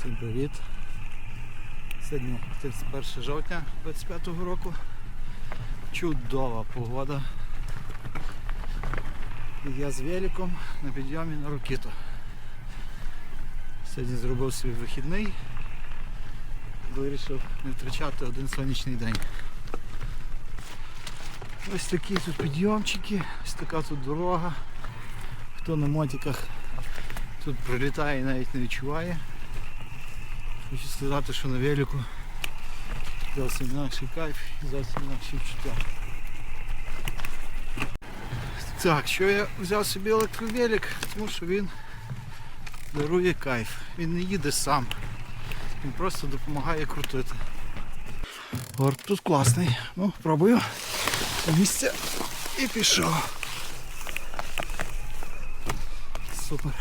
Всім привіт. Сьогодні 31 жовтня 25 року. Чудова погода. І я з великом на підйомі на Рокіту. Сьогодні зробив свій вихідний. Вирішив не втрачати один сонячний день. Ось такі тут підйомчики, ось така тут дорога. Хто на мотиках тут прилітає і навіть не відчуває. Хочу сказати, що на велику зовсім інакший кайф і зовсім інакші відчуття. Так, що я взяв собі електровелик, тому що він дарує кайф. Він не їде сам. Він просто допомагає крутити. Горд тут класний. Ну, пробую. Місце і пішов. Супер.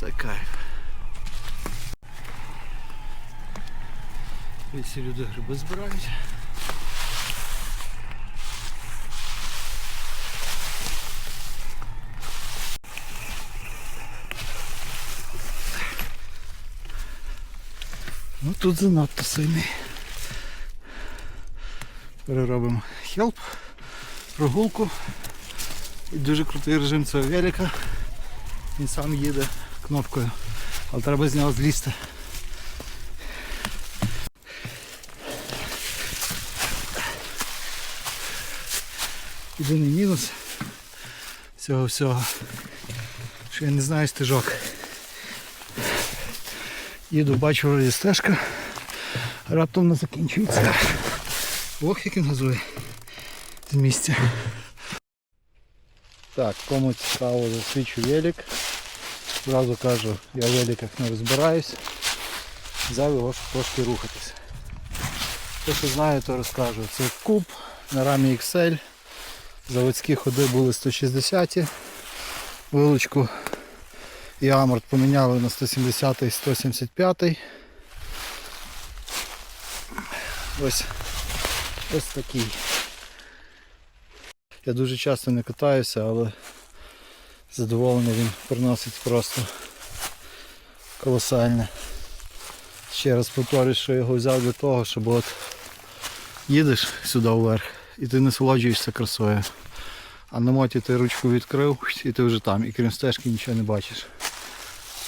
Це кайф. Всі люди гриби збирають. Ну тут занадто сильний. Переробимо хелп, прогулку. І дуже крутий режим цього велика. Він сам їде кнопкою. Але треба з нього злізти. Єдиний мінус цього всього, що я не знаю стежок. Їду, бачу вроді стежка, раптом вона закінчується. Ох, як він газує з місця. Так, кому цікаво засвічу велик. Зразу кажу, я в великах не розбираюсь. Взяв його, трошки рухатись. Те, що знаю, то розкажу. Це куб на рамі XL. Заводські ходи були 160-ті. Вилочку і аморт поміняли на 170 і 175 Ось ось такий. Я дуже часто не катаюся, але задоволення він приносить просто колосальне. Ще раз повторюю, що я його взяв для того, щоб от їдеш сюди вверх і ти насолоджуєшся красою. А на моті ти ручку відкрив і ти вже там, і крім стежки нічого не бачиш.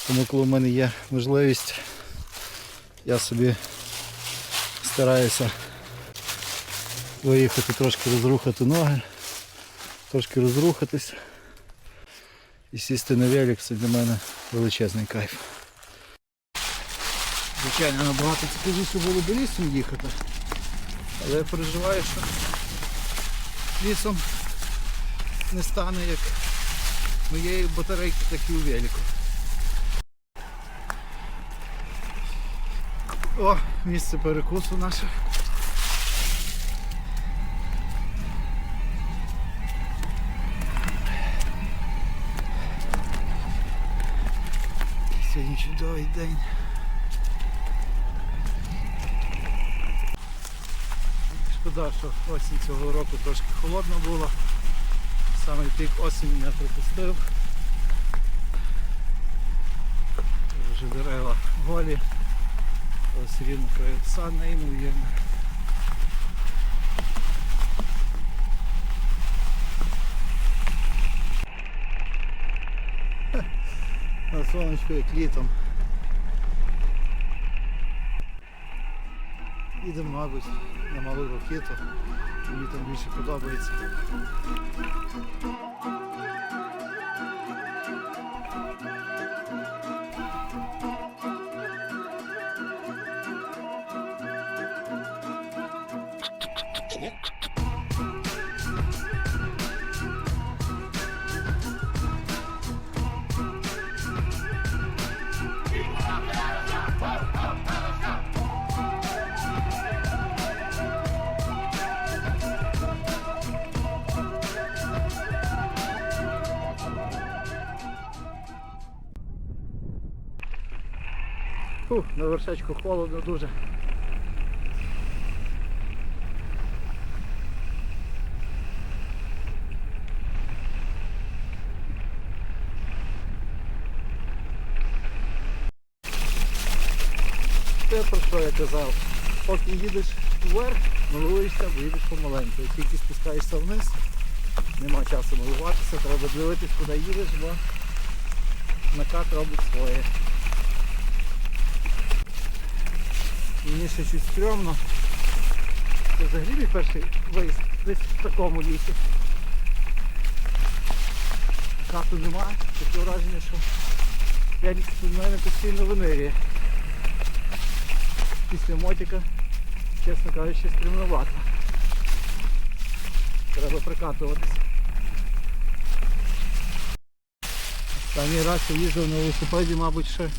Тому коли в мене є можливість, я собі стараюся виїхати трошки розрухати ноги, трошки розрухатись. І сісти на велик це для мене величезний кайф. Звичайно, набагато цікавіше було б лісом їхати. Але я переживаю, що лісом не стане як моєї батарейки, так і у велику. О, місце перекусу наше. Чудовий день. Шкода, що осінь цього року трошки холодна була. Саме пік осінь мене пропустив. Вже дерева голі. Але все рівно краса неймовірна. Хе, На сонечку як літом. Їдемо, мабуть, на малу ракету. Мені там більше подобається. Фух, на вершечку холодно дуже. Те, про що я казав, поки їдеш вверх, милуєшся, бо їдеш помаленьку. Тільки спускаєшся вниз, нема часу милуватися, треба дивитись, куди їдеш, бо накат робить своє. Мені ще щось стрьомно. Це взагалі мій перший виїзд десь в такому лісі. Кату нема, таке враження, що я від мене постійно винирює. Після мотика, чесно кажучи, стрімновато. Треба прикатуватися. Останній раз я їздив на велосипеді, мабуть, ще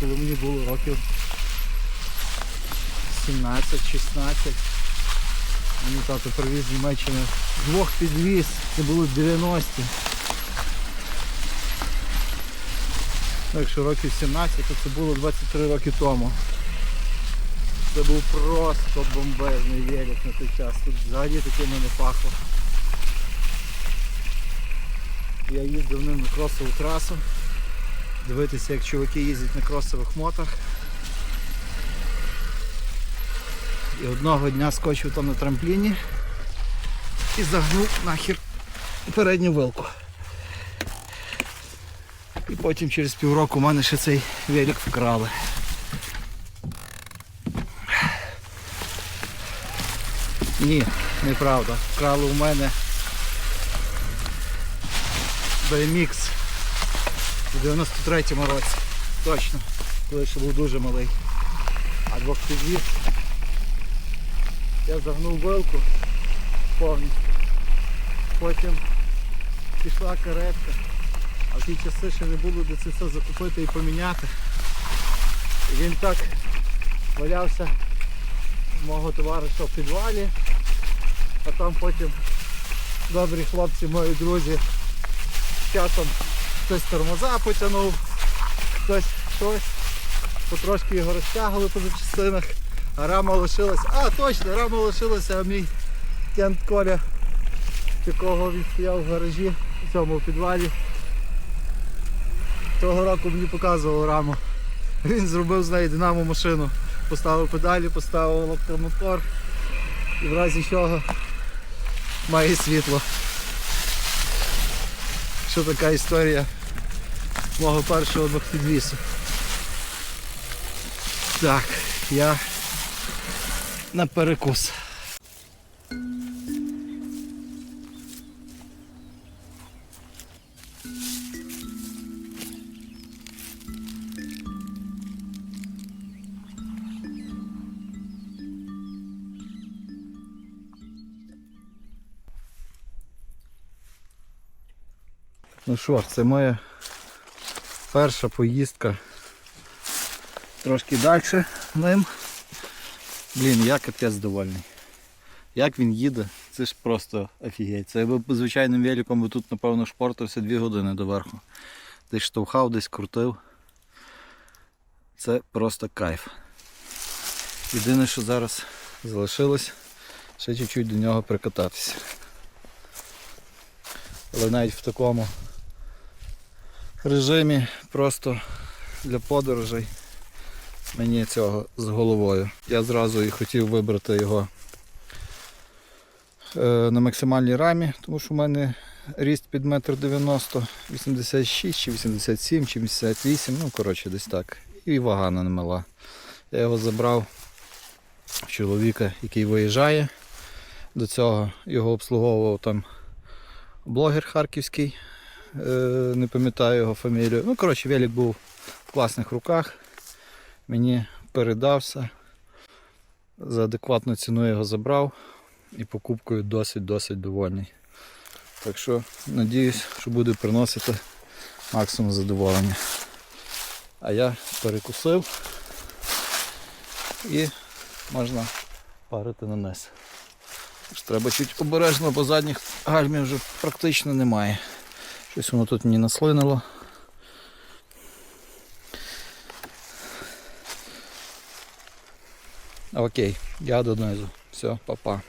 коли мені було років 17-16. Мені тато привіз з Німеччини двох підвіз, це були 90-ті. Якщо років 17, то це було 23 роки тому. Це був просто бомбезний велик на той час. Тут взагалі таким не пахло. Я їздив ним на кросову трасу. Дивитися, як чуваки їздять на кросових мотах. І одного дня скочив там на трампліні і загнув нахер передню вилку. І потім через півроку у мене ще цей велик вкрали. Ні, неправда. Вкрали у мене BMX у 93-му році. Точно, коли ще був дуже малий. А двох підвіз. Я загнув вилку повністю. Потім пішла каретка. А в ті часи ще не було де це все закупити і поміняти. І він так валявся мого товариша в підвалі, а там потім добрі хлопці, мої друзі, з часом хтось тормоза потягнув, хтось щось, потрошки його розтягували по запчастинах, а рама лишилася. А, точно, рама лишилася, а мій кент Коля, якого він стояв в гаражі в цьому підвалі. Того року мені показував раму. Він зробив з неї динамо машину. Поставив педалі, поставив електромотор і в разі чого має світло. Що така історія мого першого двохпідвісу. Так, я на перекус. Ну що, це моя перша поїздка трошки далі ним. Блін, я капець довольний. Як він їде, це ж просто офігеть. Це би звичайним великом би тут, напевно, шпортався 2 години доверху. Десь штовхав, десь крутив. Це просто кайф. Єдине, що зараз залишилось, ще чуть-чуть до нього прикататися. Але навіть в такому режимі просто для подорожей мені цього з головою. Я зразу і хотів вибрати його е, на максимальній рамі, тому що в мене ріст під 1,90 м, 86 чи 87 чи 88, ну коротше десь так. І вага не мала. Я його забрав в чоловіка, який виїжджає. До цього його обслуговував там блогер харківський, не пам'ятаю його фамілію. Ну, коротше, велик був в класних руках. Мені передався. За адекватну ціну його забрав і покупкою досить-досить довольний. Так що надіюсь, що буде приносити максимум задоволення. А я перекусив і можна парити на низ. Треба чуть обережно, бо задніх гальмів вже практично немає. Щось воно тут мені наслинило. Окей, я донизу. Все, па-па.